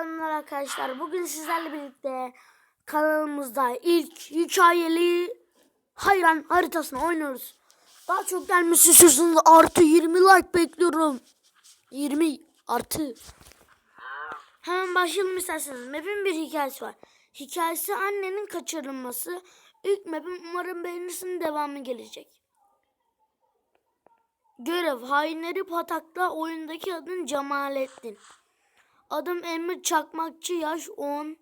Selamlar arkadaşlar. Bugün sizlerle birlikte kanalımızda ilk hikayeli hayran haritasını oynuyoruz. Daha çok gelmesi istiyorsanız artı 20 like bekliyorum. 20 artı. Hemen başlayalım isterseniz. Map'in bir hikayesi var. Hikayesi annenin kaçırılması. İlk map'in umarım beğenirsin devamı gelecek. Görev hainleri patakla oyundaki adın Cemalettin. Adım Emir Çakmakçı yaş 10.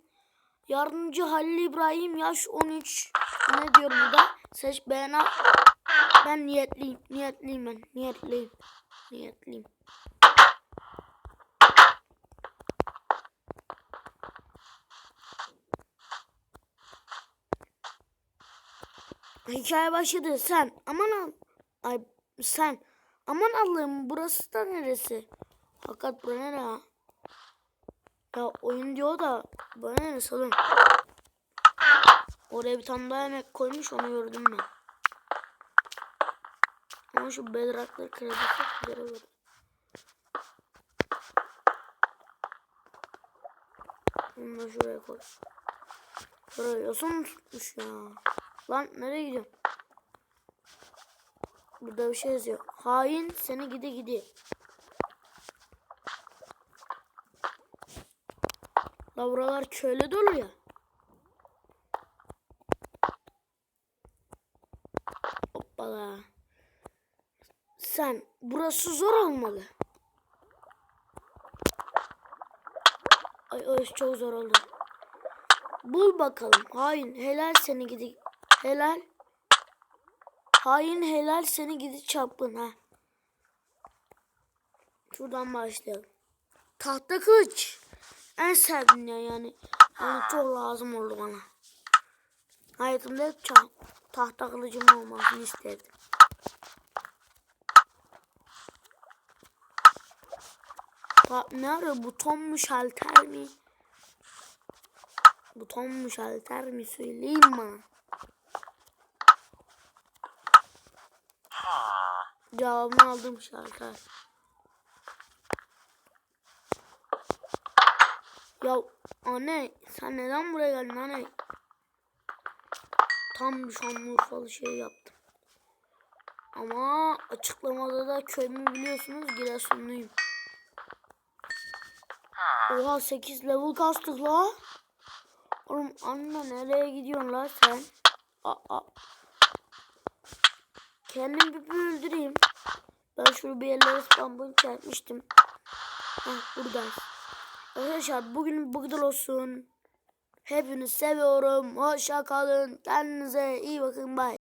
Yardımcı Halil İbrahim yaş 13. Ne diyor burada? Seç beğen al. Ben niyetliyim. Niyetliyim ben. Niyetliyim. Niyetliyim. Hikaye başladı. Sen aman al. Ay sen. Aman Allah'ım burası da neresi? Fakat bu ne ya? Ya oyun diyor da bana ne salın. Oraya bir tane daha yemek koymuş onu gördüm ben. Ama şu bedrakları kıracak güzel olur. Bunu da şuraya koy. Buraya yosun tutmuş ya. Lan nereye gidiyorsun? Burada bir şey yazıyor. Hain seni gidi gidi. La buralar köylü dolu ya. Hoppala. Sen burası zor olmalı. Ay o iş çok zor oldu. Bul bakalım. Hain helal seni gidi. Helal. Hain helal seni gidi çapkın ha. Şuradan başlayalım. Tahta kılıç. En sevdiğim ya yani. Yani çok lazım oldu bana. Hayatımda hep tahta kılıcım olmasını isterdim. Ta ne arıyor? Buton mu şalter mi? Buton mu şalter mi söyleyeyim bana. Cevabını aldım şalter. Ya anne sen neden buraya geldin anne? Tam bir Şanlıurfalı şey yaptım. Ama açıklamada da köyümü biliyorsunuz Giresunluyum. Oha 8 level kastık la. Oğlum anne nereye gidiyorsun la sen? Aa. Kendimi bir öldüreyim. Ben şunu bir yerlere spam çarpmıştım. Hah buradayız. Arkadaşlar bugün bu kadar olsun. Hepinizi seviyorum. Hoşça kalın. Kendinize iyi bakın. Bye.